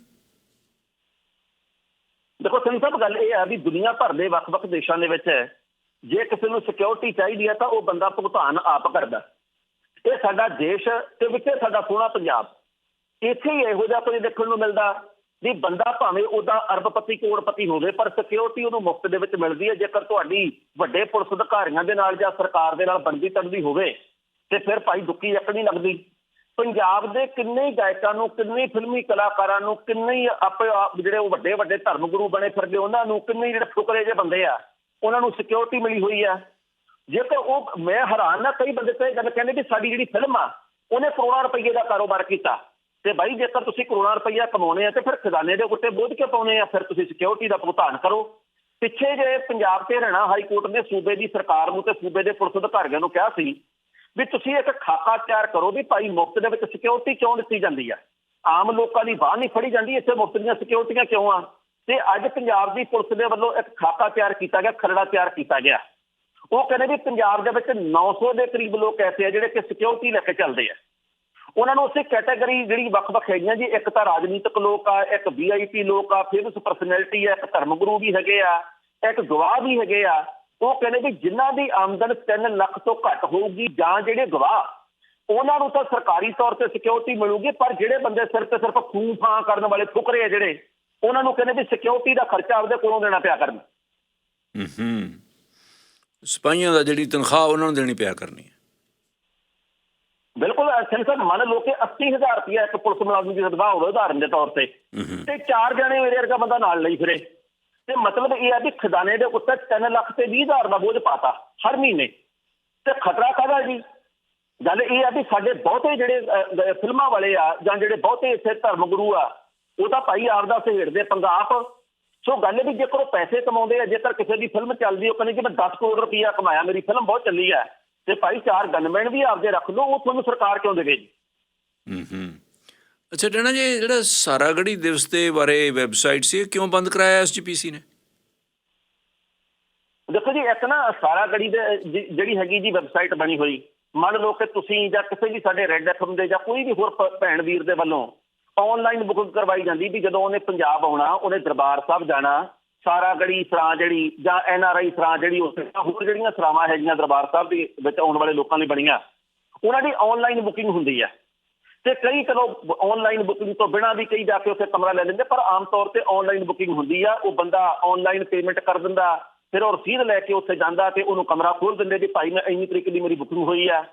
ਦੇਖੋ ਸਿੰਘ ਸਾਹਿਬ ਗੱਲ ਇਹ ਆ ਵੀ ਦੁਨੀਆ ਭਰ ਦੇ ਵੱਖ-ਵੱਖ ਦੇਸ਼ਾਂ ਦੇ ਵਿੱਚ ਜੇ ਕਿਸੇ ਨੂੰ ਸਿਕਿਉਰਿਟੀ ਚਾਹੀਦੀ ਹੈ ਤਾਂ ਉਹ ਬੰਦਾ ਭੁਗਤਾਨ ਆਪ ਕਰਦਾ। ਇਹ ਸਾਡਾ ਦੇਸ਼ ਤੇ ਵਿੱਚ ਸਾਡਾ ਸੋਹਣਾ ਪੰਜਾਬ। ਇੱਥੇ ਹੀ ਇਹੋ ਜਿਹਾ ਕੁਝ ਦੇਖਣ ਨੂੰ ਮਿਲਦਾ ਵੀ ਬੰਦਾ ਭਾਵੇਂ ਉਹਦਾ ਅਰਬਪਤੀ, ਕਰੋੜਪਤੀ ਹੋਵੇ, ਪਰ ਸਿਕਿਉਰਿਟੀ ਉਹਨੂੰ ਮੁਫਤ ਦੇ ਵਿੱਚ ਮਿਲਦੀ ਹੈ। ਜੇਕਰ ਤੁਹਾਡੀ ਵੱਡੇ ਪੁਲਿਸ ਅਧਿਕਾਰੀਆਂ ਦੇ ਨਾਲ ਜਾਂ ਸਰਕਾਰ ਦੇ ਨਾਲ ਬਣਦੀ ਤਣਦੀ ਹੋਵੇ ਤੇ ਫਿਰ ਭਾਈ ਦੁੱਕੀ ਇੱਕ ਨਹੀਂ ਲੱਗਦੀ। ਪੰਜਾਬ ਦੇ ਕਿੰਨੇ ਹੀ ਗਾਇਕਾਂ ਨੂੰ, ਕਿੰਨੇ ਫਿਲਮੀ ਕਲਾਕਾਰਾਂ ਨੂੰ, ਕਿੰਨੇ ਹੀ ਆਪੇ ਆਪ ਜਿਹੜੇ ਉਹ ਵੱਡੇ ਵੱਡੇ ਧਰਮ ਗੁਰੂ ਬਣੇ ਫਿਰਦੇ, ਉਹਨਾਂ ਨੂੰ ਕਿੰਨੇ ਜਿਹੜੇ ਫੁਕਰੇ ਜਿਹੇ ਬੰਦੇ ਆ, ਉਹਨਾਂ ਨੂੰ ਸਿਕਿਉਰਿਟੀ ਮਿਲੀ ਹੋਈ ਆ। ਜੇਕਰ ਉਹ, ਮੈਂ ਹੈਰਾਨ ਨਾ ਕਈ ਬੰਦੇ ਤੇ ਇਹ ਗੱਲ ਕਹਿੰਦੇ ਵੀ ਸਾਡੀ ਜਿਹੜੀ ਫਿਲਮ ਆ, ਉਹਨੇ ਕਰੋੜਾਂ ਰੁਪਏ ਦਾ ਕਾਰੋਬਾਰ ਕੀਤਾ। ਤੇ ਬਾਈ, ਜੇਕਰ ਤੁਸੀਂ ਕਰੋੜਾਂ ਰੁਪਈਆ ਕਮਾਉਣੇ ਆ, ਤੇ ਫਿਰ ਖਜ਼ਾਨੇ ਦੇ ਉੱਤੇ ਬੋਝ ਕਿਉਂ ਪਾਉਣੇ ਆ? ਫਿਰ ਤੁਸੀਂ ਸਿਕਿਉਰਿਟੀ ਦਾ ਭੁਗਤਾਨ ਕਰੋ। ਪਿੱਛੇ ਜੇ ਪੰਜਾਬ ਤੇ ਹਰਿਆਣਾ ਹਾਈ ਕੋਰਟ ਨੇ ਸੂਬੇ ਦੀ ਸਰਕਾਰ ਨੂੰ ਤੇ ਸੂਬੇ ਦੇ ਪੁਲਿਸ ਅਧਿਕਾਰੀਆਂ ਨੂੰ ਕਿਹਾ ਸੀ ਵੀ ਤੁਸੀਂ ਇੱਕ ਖਾਕਾ ਤਿਆਰ ਕਰੋ ਵੀ ਭਾਈ ਮੁਫਤ ਦੇ ਵਿੱਚ ਸਿਕਿਉਰਿਟੀ ਕਿਉਂ ਦਿੱਤੀ ਜਾਂਦੀ ਆ? ਆਮ ਲੋਕਾਂ ਦੀ ਬਾਹ ਨਹੀਂ ਫੜੀ ਜਾਂਦੀ, ਇੱਥੇ ਮੁਫਤ ਦੀਆਂ ਸਿਕਿਉਰਿਟੀਆਂ ਕਿਉਂ ਆ? ਤੇ ਅੱਜ ਪੰਜਾਬ ਦੀ ਪੁਲਿਸ ਦੇ ਵੱਲੋਂ ਇੱਕ ਖਾਕਾ ਤਿਆਰ ਕੀਤਾ ਗਿਆ, ਖਰੜਾ ਤਿਆਰ ਕੀਤਾ ਗਿਆ। ਉਹ ਕਹਿੰਦੇ ਵੀ ਪੰਜਾਬ ਦੇ ਵਿੱਚ 900 ਦੇ ਕਰੀਬ ਲੋਕ ਐਸੇ ਆ ਜਿਹੜੇ ਕਿ ਸਿਕਿਉਰਿਟੀ ਲੈ ਕੇ ਚੱਲਦੇ ਆ। ਉਹਨਾਂ ਨੂੰ ਉਸੇ ਕੈਟਾਗਰੀ ਜਿਹੜੀ ਵੱਖ-ਵੱਖ ਹੈਗੀਆਂ ਜੀ, ਇੱਕ ਤਾਂ ਰਾਜਨੀਤਿਕ ਲੋਕ ਆ, ਇੱਕ ਵੀਆਈਪੀ ਲੋਕ ਆ ਫੇਮਸ ਪਰਸਨੈਲਿਟੀ ਆ, ਇੱਕ ਧਰਮ ਗੁਰੂ ਵੀ ਹੈਗੇ ਆ, ਇੱਕ ਗਵਾਹ ਵੀ ਹੈਗੇ ਆ। ਉਹ ਕਹਿੰਦੇ ਵੀ ਜਿਨ੍ਹਾਂ ਦੀ ਆਮਦਨ 3 ਲੱਖ ਤੋਂ ਘੱਟ ਹੋਊਗੀ ਜਾਂ ਜਿਹੜੇ ਗਵਾਹ ਉਹਨਾਂ ਨੂੰ ਤਾਂ ਸਰਕਾਰੀ ਤੌਰ ਤੇ ਸਿਕਿਉਰਿਟੀ ਮਿਲੂਗੀ ਪਰ ਜਿਹੜੇ ਬੰਦੇ ਸਿਰ ਤੇ ਸਿਰਫ ਖੂਨ ਫਾਂ ਕਰਨ ਵਾਲੇ ਫੁਕਰੇ ਆ ਜਿਹੜੇ ਉਹਨਾਂ ਨੂੰ ਕਹਿੰਦੇ ਵੀ ਸਿਕਿਉਰਿਟੀ ਦਾ ਖਰਚਾ ਆਪਦੇ ਕੋਲੋਂ ਦੇਣਾ ਪਿਆ ਕਰਨ। ਹੂੰ ਸਿਪਾਹੀਆਂ ਦਾ ਜਿਹੜੀ ਤਨਖਾਹ ਉਹਨਾਂ ਨੂੰ ਦੇਣੀ ਪਿਆ ਕਰਨੀ ਹੈ। ਬਿਲਕੁਲ ਸਿੰਘ ਸਾਹਿਬ ਮੰਨ ਲਓ ਕਿ 80000 ਰੁਪਇਆ ਇੱਕ ਪੁਲਿਸ ਮੁਲਾਜ਼ਮ ਦੀ ਤਨਖਾਹ ਹੋਵੇ ਉਦਾਹਰਨ ਦੇ ਤੌਰ ਤੇ ਤੇ ਚਾਰ ਜਣੇ ਮੇਰੇ ਵਰਗਾ ਬੰਦਾ ਨਾਲ ਲਈ ਫਿਰੇ। ਤੇ ਮਤਲਬ ਇਹ ਆ ਵੀ ਖਜ਼ਾਨੇ ਦੇ ਉੱਤੇ 3 ਲੱਖ ਤੇ 20000 ਦਾ ਬੋਝ ਪਾਤਾ ਹਰ ਮਹੀਨੇ। ਤੇ ਖਤਰਾ ਕਾਹਦਾ ਜੀ? ਗੱਲ ਇਹ ਆ ਵੀ ਸਾਡੇ ਬਹੁਤੇ ਜਿਹੜੇ ਫਿਲਮਾਂ ਵਾਲੇ ਆ ਜਾਂ ਜਿਹੜੇ ਬਹੁਤੇ ਇੱਥੇ ਧਰਮ ਗੁਰੂ ਆ, ਉਹ ਤਾਂ ਭਾਈ ਆਪਦਾ ਸਹੇੜਦੇ ਪੰਜਾਬ ਸੋ ਗੱਲ ਵੀ ਜੇਕਰ ਉਹ ਪੈਸੇ ਕਮਾਉਂਦੇ ਆ, ਜੇਕਰ ਕਿਸੇ ਦੀ ਫਿਲਮ ਚੱਲਦੀ ਉਹ ਕਹਿੰਦੇ ਕਿ ਮੈਂ 10 ਕਰੋੜ ਰੁਪਈਆ ਕਮਾਇਆ, ਮੇਰੀ ਫਿਲਮ ਬਹੁਤ ਚੱਲੀ ਆ। ਤੇ ਭਾਈ ਚਾਰ ਗਨਮੈਨ ਵੀ ਆਪਦੇ ਰੱਖ ਲਓ, ਉਹ ਤੁਹਾਨੂੰ ਸਰਕਾਰ ਕਿਉਂ ਦੇਵੇ ਜੀ ਹੂੰ ਹੂੰ। ਅੱਛਾ ਟਣਾ ਜੀ ਜਿਹੜਾ ਸਾਰਾਗੜੀ ਦਿਵਸ ਦੇ ਬਾਰੇ ਵੈਬਸਾਈਟ ਸੀ ਕਿਉਂ ਬੰਦ ਕਰਾਇਆ ਐਸਜੀਪੀਸੀ ਨੇ? ਦੇਖੋ ਜੀ, ਇੱਕ ਨਾ ਸਾਰਾ ਦੇ ਜਿਹੜੀ ਹੈਗੀ ਜੀ ਵੈਬਸਾਈਟ ਬਣੀ ਹੋਈ, ਮੰਨ ਲਓ ਕਿ ਤੁਸੀਂ ਜਾਂ ਕਿਸੇ ਵੀ ਸਾਡੇ ਰੈੱਡ ਐਫਐਮ ਦੇ ਜਾਂ ਕੋਈ ਵੀ ਹੋਰ ਭੈਣ ਵੀਰ ਦੇ ਵੱਲੋਂ ਆਨਲਾਈਨ ਬੁਕਿੰਗ ਕਰਵਾਈ ਜਾਂਦੀ ਵੀ ਜਦੋਂ ਉਹਨੇ ਪੰਜਾਬ ਆਉਣਾ, ਉਹਨੇ ਦਰਬਾਰ ਸਾਹਿਬ ਜਾਣਾ ਸਾਰਾ ਗੜੀ ਸਰਾਂ ਜਿਹੜੀ ਜਾਂ ਐਨ ਆਰ ਆਈ ਸਰਾਂ ਜਿਹੜੀ ਉੱਥੇ ਹੋਰ ਜਿਹੜੀਆਂ ਸਰਾਵਾਂ ਹੈਗੀਆਂ ਦਰਬਾਰ ਸਾਹਿਬ ਦੇ ਵਿੱਚ ਆਉਣ ਵਾਲੇ ਲੋਕਾਂ ਲਈ ਬਣੀਆਂ, ਉਹਨਾਂ ਦੀ ਆਨਲਾਈਨ ਬੁਕਿੰਗ ਹੁੰਦੀ ਹੈ ਤੇ ਕਈ ਚਲੋ ਆਨਲਾਈਨ ਬੁਕਿੰਗ ਤੋਂ ਬਿਨਾਂ ਵੀ ਕਈ ਜਾ ਕੇ ਉੱਥੇ ਕਮਰਾ ਲੈ ਲੈਂਦੇ, ਪਰ ਆਮ ਤੌਰ ਤੇ ਆਨਲਾਈਨ ਬੁਕਿੰਗ ਹੁੰਦੀ ਆ, ਉਹ ਬੰਦਾ ਆਨਲਾਈਨ ਪੇਮੈਂਟ ਕਰ ਦਿੰਦਾ, ਫਿਰ ਉਹ ਰਸੀਦ ਲੈ ਕੇ ਉੱਥੇ ਜਾਂਦਾ ਤੇ ਉਹਨੂੰ ਕਮਰਾ ਖੋਲ ਦਿੰਦੇ ਵੀ ਭਾਈ ਮੈਂ ਇੰਨੀ ਤਰੀਕ ਦੀ ਮੇਰੀ ਬੁਕਿੰਗ ਹੋਈ ਆ।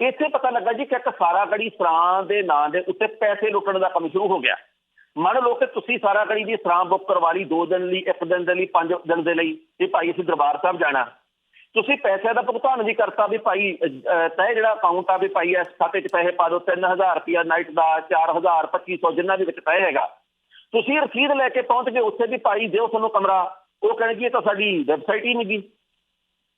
ਇੱਥੇ ਪਤਾ ਲੱਗਾ ਜੀ ਕਿ ਇੱਕ ਸਾਰਾ ਗੜੀ ਸਰਾਂ ਦੇ ਨਾਂ ਦੇ ਉੱਤੇ ਪੈਸੇ ਲੁੱਟਣ ਦਾ ਕੰਮ ਸ਼ੁਰੂ ਹੋ ਗਿਆ। ਮੰਨ ਲਓ ਕਿ ਤੁਸੀਂ ਸਾਰਾ ਗੜੀ ਦੀ ਸਰਾਂ ਬੁੱਕ ਕਰਵਾ ਲਈ 2 ਦਿਨ ਲਈ 1 ਦਿਨ ਦੇ ਲਈ 5 ਦਿਨ ਦੇ ਲਈ ਤੇ ਭਾਈ ਅਸੀਂ ਦਰਬਾਰ ਸਾਹਿਬ ਜਾਣਾ। ਤੁਸੀਂ ਪੈਸੇ ਦਾ ਭੁਗਤਾਨ ਵੀ ਕਰਤਾ ਵੀ ਭਾਈ ਅਹ, ਤੈਅ ਜਿਹੜਾ ਅਕਾਊਂਟ ਆ ਵੀ ਭਾਈ ਇਸ ਖਾਤੇ 'ਚ ਪੈਸੇ ਪਾ ਦਿਓ 3000 ਰੁਪਇਆ ਨਾਈਟ ਦਾ 4000 2500 ਜਿੰਨਾ ਵੀ ਵਿੱਚ ਤੈਅ ਹੈਗਾ। ਤੁਸੀਂ ਰਸੀਦ ਲੈ ਕੇ ਪਹੁੰਚ ਗਏ ਉੱਥੇ ਵੀ ਭਾਈ ਦਿਓ ਤੁਹਾਨੂੰ ਕਮਰਾ। ਉਹ ਕਹਿੰਦੇ ਜੀ ਇਹ ਤਾਂ ਸਾਡੀ ਵੈਬਸਾਈਟ ਹੀ ਨਹੀਂ ਗੀ।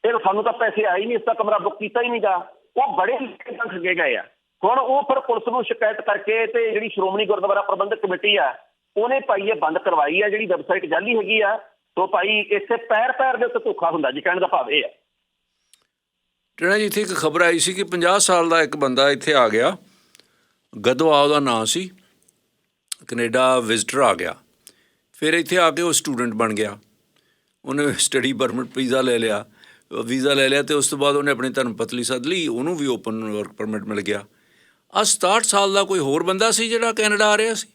ਇਹ ਸਾਨੂੰ ਤਾਂ ਪੈਸੇ ਆਏ ਨਹੀਂ ਇਸ ਦਾ ਕਮਰਾ ਬੁੱਕ ਕੀਤਾ ਹੀ ਨਹੀਂਗਾ। ਉਹ ਬੜੇ ਤੱਕ ਠੱਗੇ ਗਏ ਆ। ਹੁਣ ਉਹ ਫਿਰ ਪੁਲਿਸ ਨੂੰ ਸ਼ਿਕਾਇਤ ਕਰਕੇ ਤੇ ਜਿਹੜੀ ਸ਼੍ਰੋਮਣੀ ਗੁਰਦੁਆਰਾ ਪ੍ਰਬੰਧਕ ਕਮੇਟੀ ਆ ਉਹਨੇ ਭਾਈ ਇਹ ਬੰਦ ਕਰਵਾਈ ਆ ਜਿਹੜੀ ਵੈਬਸਾਈਟ ਜਾਲੀ ਹੈਗੀ ਆ ਤੋਂ ਭਾਈ ਇੱਥੇ ਪੈਰ ਪੈਰ ਦੇ ਉੱਤੇ ਧੋਖਾ ਹੁੰਦਾ ਜੀ ਕਹਿਣ ਦਾ ਭਾਵ ਇਹ ਆ। ਟਣਾ ਜੀ ਇੱਥੇ ਇੱਕ ਖਬਰ ਆਈ ਸੀ ਕਿ 50 ਸਾਲ ਦਾ ਇੱਕ ਬੰਦਾ ਇੱਥੇ ਆ ਗਿਆ, ਗਦਵਾ ਉਹਦਾ ਨਾਂ ਸੀ, ਕੈਨੇਡਾ ਵਿਜ਼ਟਰ ਆ ਗਿਆ। ਫਿਰ ਇੱਥੇ ਆ ਕੇ ਉਹ ਸਟੂਡੈਂਟ ਬਣ ਗਿਆ। ਉਹਨੇ ਸਟੱਡੀ ਪਰਮਿਟ ਵੀਜ਼ਾ ਲੈ ਲਿਆ। ਵੀਜ਼ਾ ਲੈ ਲਿਆ ਤੇ ਉਸ ਤੋਂ ਬਾਅਦ ਉਹਨੇ ਆਪਣੀ ਧਰਮ ਪਤਲੀ ਸੱਦ ਲਈ, ਉਹਨੂੰ ਵੀ ਓਪਨ ਵਰਕ ਪਰਮਿਟ ਮਿਲ ਗਿਆ। ਆ 67 ਸਾਲ ਦਾ ਕੋਈ ਹੋਰ ਬੰਦਾ ਸੀ ਜਿਹੜਾ ਕੈਨੇਡਾ ਆ ਰਿਹਾ ਸੀ?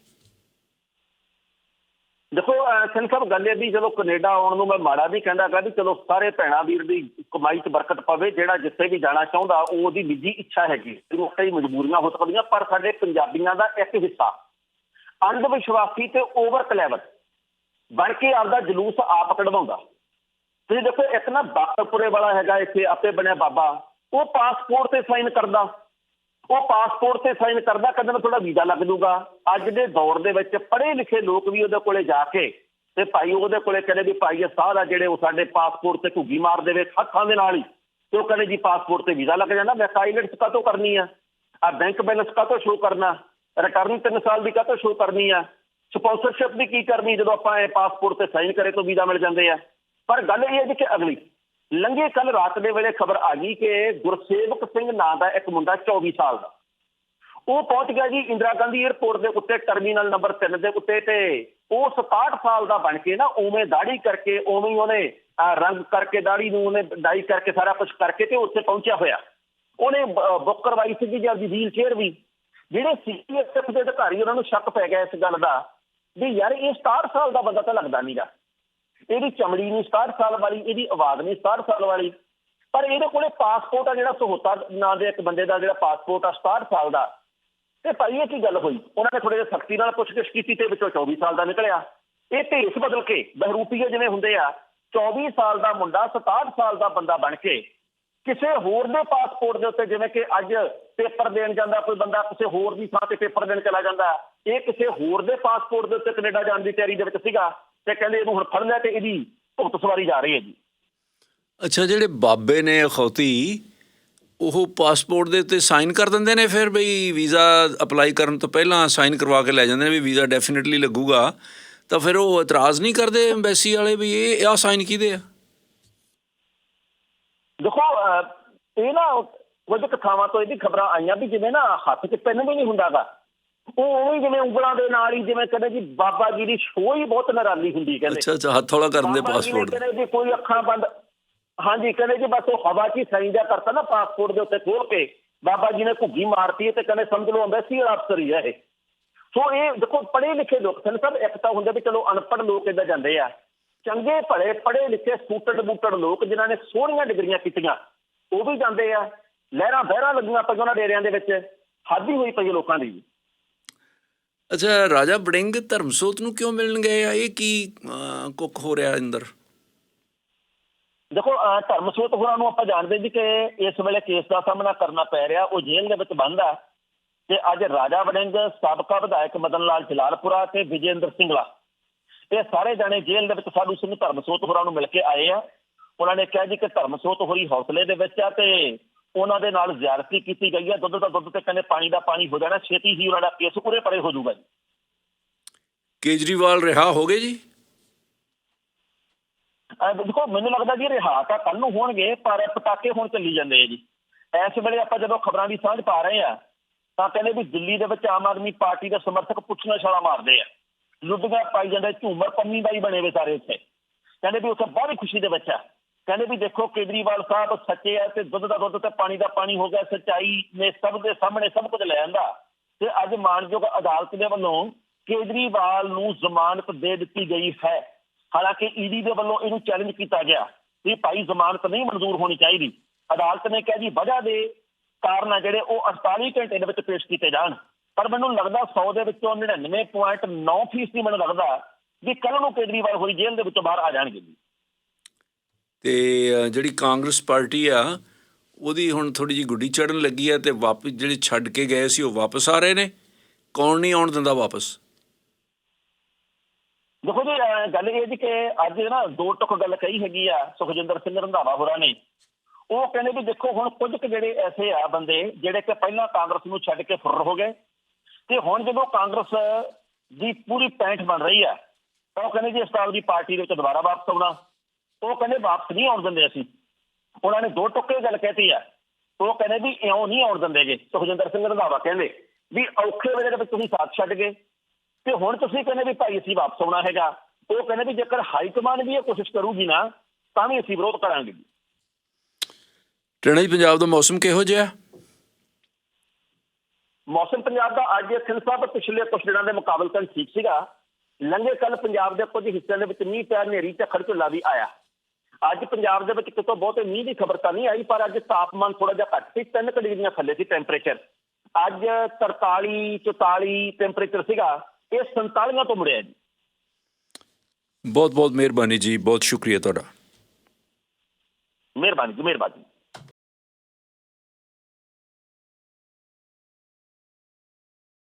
ਦੇਖੋ ਸਿੰਘ ਸਾਹਿਬ, ਗੱਲ ਇਹ ਵੀ ਜਦੋਂ ਕੈਨੇਡਾ ਆਉਣ ਨੂੰ ਮੈਂ ਮਾੜਾ ਵੀ ਕਹਿੰਦਾ ਵੀ ਚਲੋ ਸਾਰੇ ਭੈਣਾ ਵੀਰ ਦੀ ਕਮਾਈ 'ਚ ਬਰਕਤ ਪਵੇ, ਜਿਹੜਾ ਜਿੱਥੇ ਵੀ ਜਾਣਾ ਚਾਹੁੰਦਾ ਉਹ ਉਹਦੀ ਨਿੱਜੀ ਇੱਛਾ ਹੈਗੀ ਉਹਨੂੰ ਕਈ ਮਜਬੂਰੀਆਂ ਹੋ ਸਕਦੀਆਂ, ਪਰ ਸਾਡੇ ਪੰਜਾਬੀਆਂ ਦਾ ਇੱਕ ਹਿੱਸਾ ਅੰਧ ਵਿਸ਼ਵਾਸੀ ਤੇ ਓਵਰ ਕਲੈਵਰ ਬਣ ਕੇ ਆਪਦਾ ਜਲੂਸ ਆਪ ਕਢਵਾਉਂਦਾ। ਤੁਸੀਂ ਦੇਖੋ, ਇੱਕ ਨਾ ਬਾਕਰਪੁਰੇ ਵਾਲਾ ਹੈਗਾ, ਇੱਥੇ ਆਪੇ ਬਣਿਆ ਬਾਬਾ, ਉਹ ਪਾਸਪੋਰਟ ਤੇ ਸਾਈਨ ਕਰਦਾ। ਉਹ ਪਾਸਪੋਰਟ ਤੇ ਸਾਈਨ ਕਰਦਾ ਕਦੇ ਨਾ ਤੁਹਾਡਾ ਵੀਜ਼ਾ ਲੱਗ ਜੂਗਾ। ਅੱਜ ਦੇ ਦੌਰ ਦੇ ਵਿੱਚ ਪੜ੍ਹੇ ਲਿਖੇ ਲੋਕ ਵੀ ਉਹਦੇ ਕੋਲੇ ਜਾ ਕੇ ਤੇ ਭਾਈ ਉਹਦੇ ਕੋਲੇ ਕਹਿੰਦੇ ਵੀ ਭਾਈ ਇਹ ਸਾਹ ਦਾ ਜਿਹੜੇ ਉਹ ਸਾਡੇ ਪਾਸਪੋਰਟ ਤੇ ਘੁੱਗੀ ਮਾਰ ਦੇਵੇ ਹੱਥਾਂ ਦੇ ਨਾਲ ਹੀ। ਤੇ ਉਹ ਕਹਿੰਦੇ ਜੀ ਪਾਸਪੋਰਟ ਤੇ ਵੀਜ਼ਾ ਲੱਗ ਜਾਂਦਾ ਮੈਂ ਸਾਈਲੈਂਸ ਕਾਹਤੋਂ ਕਰਨੀ ਆ? ਆ ਬੈਂਕ ਬੈਲੈਂਸ ਕਾਹਤੋਂ ਸ਼ੋਅ ਕਰਨਾ? ਰਿਟਰਨ 3 ਸਾਲ ਦੀ ਕਾਹਤੋਂ ਸ਼ੋਅ ਕਰਨੀ ਆ? ਸਪਾਂਸਰਸ਼ਿਪ ਦੀ ਕੀ ਕਰਨੀ ਜਦੋਂ ਆਪਾਂ ਇਹ ਪਾਸਪੋਰਟ ਤੇ ਸਾਈਨ ਕਰੇ ਤਾਂ ਵੀਜ਼ਾ ਮਿਲ ਜਾਂਦੇ ਆ? ਪਰ ਗੱਲ ਇਹ ਹੈ ਜੀ ਕਿ ਅਗਲੀ, ਲੰਘੇ ਕੱਲ ਰਾਤ ਦੇ ਵੇਲੇ ਖਬਰ ਆ ਗਈ ਕਿ ਗੁਰਸੇਵਕ ਸਿੰਘ ਨਾਂ ਦਾ ਇੱਕ ਮੁੰਡਾ 24 ਸਾਲ ਦਾ। ਉਹ ਪਹੁੰਚ ਗਿਆ ਜੀ ਇੰਦਰਾ ਗਾਂਧੀ 에ਅਰਪੋਰਟ ਦੇ ਉੱਤੇ ਟਰਮੀਨਲ ਨੰਬਰ 3 ਦੇ ਉੱਤੇ ਤੇ ਉਹ 67 ਸਾਲ ਦਾ ਬਣ ਕੇ ਨਾ ਉਵੇਂ ਦਾੜੀ ਕਰਕੇ, ਉਵੇਂ ਹੀ ਉਹਨੇ ਰੰਗ ਕਰਕੇ ਦਾੜੀ ਨੂੰ ਉਹਨੇ ਡਾਈ ਕਰਕੇ ਸਾਰਾ ਕੁਝ ਕਰਕੇ ਤੇ ਉੱਥੇ ਪਹੁੰਚਿਆ ਹੋਇਆ। ਉਹਨੇ ਬੁੱਕ ਕਰਵਾਈ ਸੀਗੀ ਜੀ ਆਪਦੀ ਵੀਲ ਚੇਅਰ ਵੀ, ਜਿਹੜੇ ਸੀਐਸਐਫ ਦੇ ਅਧਿਕਾਰੀ ਉਹਨਾਂ ਨੂੰ ਸ਼ੱਕ ਪੈ ਗਿਆ ਇਸ ਗੱਲ ਦਾ ਵੀ ਯਾਰ ਇਹ 67 ਸਾਲ ਦਾ ਬੰਦਾ ਤਾਂ ਲੱਗਦਾ ਨਹੀਂਗਾ ਇਹਦੀ ਚਮੜੀ ਨਹੀਂ 67 ਸਾਲ ਵਾਲੀ, ਇਹਦੀ ਆਵਾਜ਼ ਨਹੀਂ 67 ਸਾਲ ਵਾਲੀ। ਪਰ ਇਹਦੇ ਕੋਲੇ ਪਾਸਪੋਰਟ ਆ ਜਿਹੜਾ ਸਹੋਤਾ ਨਾਂ ਦੇ ਇੱਕ ਬੰਦੇ ਦਾ ਜਿਹੜਾ ਪਾਸਪੋਰਟ ਆ 67 ਸਾਲ ਦਾ। ਤੇ ਭਾਈ ਇਹ ਕੀ ਗੱਲ ਹੋਈ? ਉਹਨਾਂ ਨੇ ਥੋੜੇ ਜਿਹਾ ਸਖਤੀ ਨਾਲ ਪੁੱਛਗਿੱਛ ਕੀਤੀ ਤੇ ਵਿੱਚੋਂ 24 ਸਾਲ ਦਾ ਨਿਕਲਿਆ। ਇਹ ਭੇਸ ਬਦਲ ਕੇ ਬਹਿਰੂਪੀਏ ਜਿਵੇਂ ਹੁੰਦੇ ਆ 24 ਸਾਲ ਦਾ ਮੁੰਡਾ 67 ਸਾਲ ਦਾ ਬੰਦਾ ਬਣ ਕੇ ਕਿਸੇ ਹੋਰ ਦੇ ਪਾਸਪੋਰਟ ਦੇ ਉੱਤੇ ਜਿਵੇਂ ਕਿ ਅੱਜ ਪੇਪਰ ਦੇਣ ਜਾਂਦਾ ਕੋਈ ਬੰਦਾ, ਕਿਸੇ ਹੋਰ ਦੀ ਥਾਂ ਤੇ ਪੇਪਰ ਦੇਣ ਚਲਾ ਜਾਂਦਾ, ਇਹ ਕਿਸੇ ਹੋਰ ਦੇ ਪਾਸਪੋਰਟ ਦੇ ਉੱਤੇ ਕੈਨੇਡਾ ਜਾਣ ਦੀ ਤਿਆਰੀ ਦੇ ਵਿੱਚ ਸੀਗਾ ਤੇ ਕਹਿੰਦੇ ਇਹਨੂੰ ਹੁਣ ਫੜ ਲਿਆ ਤੇ ਇਹਦੀ ਭੁਗਤ ਸਵਾਰੀ ਜਾ ਰਹੀ ਹੈ ਜੀ। ਅੱਛਾ, ਜਿਹੜੇ ਬਾਬੇ ਨੇ ਅਖੌਤੀ ਉਹ ਪਾਸਪੋਰਟ ਦੇ ਉੱਤੇ ਸਾਈਨ ਕਰ ਦਿੰਦੇ ਨੇ ਫਿਰ ਬਈ ਵੀਜ਼ਾ ਅਪਲਾਈ ਕਰਨ ਤੋਂ ਪਹਿਲਾਂ ਸਾਈਨ ਕਰਵਾ ਕੇ ਲੈ ਜਾਂਦੇ ਨੇ ਵੀ ਵੀਜ਼ਾ ਡੈਫੀਨਿਟਲੀ ਲੱਗੂਗਾ। ਤਾਂ ਫਿਰ ਉਹ ਇਤਰਾਜ਼ ਨਹੀਂ ਕਰਦੇ ਐਮਬੈਸੀ ਵਾਲੇ ਵੀ ਇਹ ਆ ਸਾਈਨ ਕਿਹਦੇ ਆ? ਦੇਖੋ ਇਹ ਨਾ ਕੁਝ ਕੁ ਥਾਵਾਂ ਤੋਂ ਇਹਦੀ ਖਬਰਾਂ ਆਈਆਂ ਵੀ ਜਿਵੇਂ ਨਾ ਹੱਥ 'ਚ ਪੈਨ ਵੀ ਨਹੀਂ ਹੁੰਦਾਗਾ। ਉਹ ਉਵੇਂ ਹੀ ਜਿਵੇਂ ਉਂਗਲਾਂ ਦੇ ਨਾਲ ਹੀ ਜਿਵੇਂ ਕਹਿੰਦੇ ਜੀ ਬਾਬਾ ਜੀ ਦੀ ਸ਼ੋਅ ਹੀ ਬਹੁਤ ਨਰਾਲੀ ਹੁੰਦੀ ਕਹਿੰਦੇ। ਅੱਛਾ ਅੱਛਾ ਹੱਥ ਹੌਲਾ ਕਰਨ ਦੇ ਬਾਬਾ ਜੀ ਨੇ ਪਾਸਪੋਰਟ ਕਹਿੰਦੇ ਜੀ ਕੋਈ ਅੱਖਾਂ ਬੰਦ ਹਾਂਜੀ ਕਹਿੰਦੇ ਜੀ ਬਸ ਉਹ ਹਵਾ 'ਚ ਹੀ ਸਾਈਨ ਜਿਹਾ ਕਰਤਾ ਨਾ ਪਾਸਪੋਰਟ ਦੇ ਉੱਤੇ ਖੋਲ ਕੇ ਬਾਬਾ ਜੀ ਨੇ ਘੁੱਗੀ ਮਾਰਤੀ ਹੈ ਤੇ ਕਹਿੰਦੇ ਸਮਝ ਲਓ ਅੰਬੈਸੀ ਅਫਸਰ ਹੀ ਹੈ ਇਹ। ਸੋ ਇਹ ਦੇਖੋ ਪੜ੍ਹੇ ਲਿਖੇ ਲੋਕ ਸਨ ਸਭ ਇੱਕ ਤਾਂ ਹੁੰਦੇ ਵੀ ਚਲੋ ਅਨਪੜ੍ਹ ਲੋਕ ਇੱਦਾਂ ਜਾਂਦੇ ਆ। ਚੰਗੇ ਭਲੇ ਪੜ੍ਹੇ ਲਿਖੇ ਸੂਟਡ ਬੂਟਡ ਲੋਕ ਜਿਨ੍ਹਾਂ ਨੇ ਸੋਹਣੀਆਂ ਡਿਗਰੀਆਂ ਕੀਤੀਆਂ ਉਹ ਵੀ ਜਾਂਦੇ ਆ। ਲਹਿਰਾਂ ਬਹਿਰਾਂ ਲੱਗੀਆਂ ਪਈਆਂ ਉਹਨਾਂ ਡੇਰਿਆਂ ਦੇ ਵਿੱਚ ਹਾਦੀ ਹੋਈ ਪਈ ਲੋਕਾਂ ਦੀ। ਅੱਛਾ ਰਾਜਾ ਬੜਿੰਗ ਧਰਮਸੋਤ ਨੂੰ ਕਿਉਂ ਮਿਲਣ ਗਏ ਆ? ਇਹ ਕੀ ਅਹ, ਕੁੱਕ ਹੋ ਰਿਹਾ ਅੰਦਰ? ਦੇਖੋ, ਅਹ ਧਰਮਸੋਤ ਹੋਰਾਂ ਨੂੰ ਆਪਾਂ ਜਾਣਦੇ ਜੀ ਕਿ ਇਸ ਵੇਲੇ ਕੇਸ ਦਾ ਸਾਹਮਣਾ ਕਰਨਾ ਪੈ ਰਿਹਾ, ਉਹ ਜੇਲ੍ਹ ਦੇ ਵਿੱਚ ਬੰਦ ਆ। ਤੇ ਅੱਜ ਰਾਜਾ ਵੜਿੰਗ, ਸਾਬਕਾ ਵਿਧਾਇਕ ਮਦਨ ਲਾਲ ਜਲਾਲਪੁਰਾ ਤੇ ਵਿਜੇਂਦਰ ਸਿੰਘਲਾ ਇਹ ਸਾਰੇ ਜਾਣੇ ਜੇਲ੍ਹ ਦੇ ਵਿੱਚ ਸਾਧੂ ਸਿੰਘ ਧਰਮਸੋਤ ਹੋਰਾਂ ਨੂੰ ਮਿਲ ਕੇ ਆਏ ਆ। ਉਹਨਾਂ ਨੇ ਕਿਹਾ ਜੀ ਕਿ ਧਰਮਸੋਤ ਹੋਰੀ ਹੌਸਲੇ ਦੇ ਵਿੱਚ ਆ ਤੇ ਉਹਨਾਂ ਦੇ ਨਾਲ ਜ਼ਿਆਰਤੀ ਕੀਤੀ ਗਈ ਹੈ ਦੁੱਧ ਦਾ ਦੁੱਧ ਤੇ ਕਹਿੰਦੇ ਪਾਣੀ ਦਾ ਪਾਣੀ ਹੋ ਜਾਣਾ, ਛੇਤੀ ਹੀ ਉਹਨਾਂ ਦਾ ਕੇਸ ਉਰੇ ਪਰੇ ਹੋ ਜਾਊਗਾ ਜੀ। ਕੇਜਰੀਵਾਲ, ਰਿਹਾ ਹੋ ਗਏ ਜੀ? ਦੇਖੋ, ਮੈਨੂੰ ਲੱਗਦਾ ਜੀ ਰਿਹਾ ਤਾਂ ਕੱਲ ਨੂੰ ਹੋਣਗੇ, ਪਰ ਪਟਾਕੇ ਹੁਣ ਚੱਲੀ ਜਾਂਦੇ ਆ ਜੀ। ਇਸ ਵੇਲੇ ਆਪਾਂ ਜਦੋਂ ਖਬਰਾਂ ਦੀ ਸਾਂਝ ਪਾ ਰਹੇ ਆ ਤਾਂ ਕਹਿੰਦੇ ਵੀ ਦਿੱਲੀ ਦੇ ਵਿੱਚ ਆਮ ਆਦਮੀ ਪਾਰਟੀ ਦੇ ਸਮਰਥਕ ਪੁੱਛਣਾ ਛਾਲਾ ਮਾਰਦੇ ਆ। ਲੁੱਡੀਆਂ ਪਾਈ ਜਾਂਦੇ, ਝੂਮਰ ਪੰਮੀ ਬਾਈ ਬਣੇ ਵੇ ਸਾਰੇ ਉੱਥੇ ਕਹਿੰਦੇ ਵੀ ਉੱਥੇ ਬਹੁਤ ਖੁਸ਼ੀ ਦੇ ਵਿੱਚ ਆ। ਕਹਿੰਦੇ ਵੀ ਦੇਖੋ, ਕੇਜਰੀਵਾਲ ਸਾਹਿਬ ਸੱਚੇ ਆ ਤੇ ਦੁੱਧ ਦਾ ਦੁੱਧ ਤੇ ਪਾਣੀ ਦਾ ਪਾਣੀ ਹੋ ਗਿਆ, ਸੱਚਾਈ ਨੇ ਸਭ ਦੇ ਸਾਹਮਣੇ ਸਭ ਕੁਝ ਲੈ ਆਂਦਾ। ਤੇ ਅੱਜ ਮਾਨਯੋਗ ਅਦਾਲਤ ਦੇ ਵੱਲੋਂ ਕੇਜਰੀਵਾਲ ਨੂੰ ਜ਼ਮਾਨਤ ਦੇ ਦਿੱਤੀ ਗਈ ਹੈ। ਹਾਲਾਂਕਿ ਈਡੀ ਦੇ ਵੱਲੋਂ ਇਹਨੂੰ ਚੈਲੰਜ ਕੀਤਾ ਗਿਆ ਵੀ ਭਾਈ ਜ਼ਮਾਨਤ ਨਹੀਂ ਮਨਜ਼ੂਰ ਹੋਣੀ ਚਾਹੀਦੀ। ਅਦਾਲਤ ਨੇ ਕਿਹਾ ਜੀ, ਵਜ੍ਹਾ ਦੇ ਕਾਰਨ ਆ ਜਿਹੜੇ ਉਹ 48 ਘੰਟੇ ਦੇ ਵਿੱਚ ਪੇਸ਼ ਕੀਤੇ ਜਾਣ। ਪਰ ਮੈਨੂੰ ਲੱਗਦਾ 100 ਦੇ ਵਿੱਚੋਂ 99.9 ਫੀਸਦੀ ਮੈਨੂੰ ਲੱਗਦਾ ਵੀ ਕੱਲ ਨੂੰ ਕੇਜਰੀਵਾਲ ਹੋਈ ਜੇਲ੍ਹ ਦੇ ਵਿੱਚੋਂ ਬਾਹਰ ਆ ਜਾਣਗੇ ਜੀ। ਤੇ ਜਿਹੜੀ ਕਾਂਗਰਸ ਪਾਰਟੀ ਆ, ਉਹਦੀ ਹੁਣ ਥੋੜੀ ਜੀ ਗੁੱਡੀ ਚੜਨ ਲੱਗੀ ਆ ਤੇ ਵਾਪਸ ਜਿਹੜੇ ਛੱਡ ਕੇ ਗਏ ਸੀ ਉਹ ਵਾਪਸ ਆ ਰਹੇ ਨੇ। ਕੌਣ ਨਹੀਂ ਆਉਣ ਦਿੰਦਾ ਵਾਪਸ? ਦੇਖੋ ਜੀ ਗੱਲ ਇਹ ਜੀ ਕਿ ਅੱਜ ਨਾ ਦੋ ਟੁਕ ਗੱਲ ਕਹੀ ਹੈਗੀ ਆ, ਸੁਖਜਿੰਦਰ ਸਿੰਘ ਰੰਧਾਵਾ ਹੋਰਾਂ ਨੇ। ਉਹ ਕਹਿੰਦੇ ਵੀ ਦੇਖੋ, ਹੁਣ ਕੁਝ ਕੁ ਜਿਹੜੇ ਐਸੇ ਆ ਬੰਦੇ, ਜਿਹੜੇ ਕਿ ਪਹਿਲਾਂ ਕਾਂਗਰਸ ਨੂੰ ਛੱਡ ਕੇ ਫੁਰਰ ਹੋ ਗਏ, ਤੇ ਹੁਣ ਜਦੋਂ ਕਾਂਗਰਸ ਦੀ ਪੂਰੀ ਪੈਂਠ ਬਣ ਰਹੀ ਆ, ਤਾਂ ਉਹ ਕਹਿੰਦੇ ਜੀ ਇਸ ਦੀ ਪਾਰਟੀ ਦੇ ਵਿੱਚ ਦੁਬਾਰਾ ਵਾਪਸ ਆਉਣਾ। ਉਹ ਕਹਿੰਦੇ ਵਾਪਸ ਨਹੀਂ ਆਉਣ ਦਿੰਦੇ ਅਸੀਂ। ਉਹਨਾਂ ਨੇ ਦੋ ਟੁੱਕੇ ਗੱਲ ਕਹਿਤੀ ਆ। ਉਹ ਕਹਿੰਦੇ ਵੀ ਇਉਂ ਨਹੀਂ ਆਉਣ ਦਿੰਦੇਗੇ। ਸੁਖਜਿੰਦਰ ਸਿੰਘ ਰੰਧਾਵਾ ਕਹਿੰਦੇ ਵੀ ਔਖੇ ਵੇਲੇ ਤੇ ਤੁਸੀਂ ਸਾਥ ਛੱਡ ਗਏ। ਤੇ ਹੁਣ ਤੁਸੀਂ ਕਹਿੰਦੇ ਵੀ ਭਾਈ ਅਸੀਂ ਵਾਪਸ ਆਉਣਾ ਹੈਗਾ ਉਹ ਕਹਿੰਦੇ ਵੀ ਜੇਕਰ ਹਾਈ ਕਮਾਂਡ ਵੀ ਇਹ ਕੋਸ਼ਿਸ਼ ਕਰੂਗੀ ਨਾ ਤਾਂ ਵੀ ਅਸੀਂ ਵਿਰੋਧ ਕਰਾਂਗੇ। ਜੀ ਟਣਾ ਜੀ ਪੰਜਾਬ ਦਾ ਮੌਸਮ ਕਿਹੋ ਜਿਹਾ? ਮੌਸਮ ਪੰਜਾਬ ਦਾ ਅੱਜ ਖਿਲ ਸਾਹਿਬ ਪਿਛਲੇ ਕੁਝ ਦਿਨਾਂ ਦੇ ਮੁਕਾਬਲਤਨ ਠੀਕ ਸੀਗਾ। ਲੰਘੇ ਕੱਲ ਪੰਜਾਬ ਦੇ ਕੁਝ ਹਿੱਸਿਆਂ ਦੇ ਵਿੱਚ ਮੀਂਹ ਪਿਆ ਹਨੇਰੀ ਤੇ ਖੜਝੁੱਲਾ ਵੀ ਆਇਆ। ਅੱਜ ਪੰਜਾਬ ਦੇ ਵਿੱਚ ਕਿਤੋਂ ਬਹੁਤੇ ਮੀਂਹ ਦੀ ਖਬਰ ਤਾਂ ਨਹੀਂ ਆਈ ਪਰ ਅੱਜ ਤਾਪਮਾਨ ਥੋੜਾ ਜਿਹਾ ਘੱਟ ਸੀ 3 ਡਿਗਰੀਆਂ ਥੱਲੇ ਸੀ ਟੈਂਪਰੇਚਰ ਅੱਜ 43 44 ਟੈਂਪਰੇਚਰ ਸੀਗਾ। ਇਹ 47 ਤੋਂ ਮੁੜਿਆ ਜੀ। ਬਹੁਤ ਬਹੁਤ ਮਿਹਰਬਾਨੀ ਜੀ ਬਹੁਤ ਸ਼ੁਕਰੀਆ ਤੁਹਾਡਾ। ਮਿਹਰਬਾਨੀ ਜੀ ਮਿਹਰਬਾਨੀ।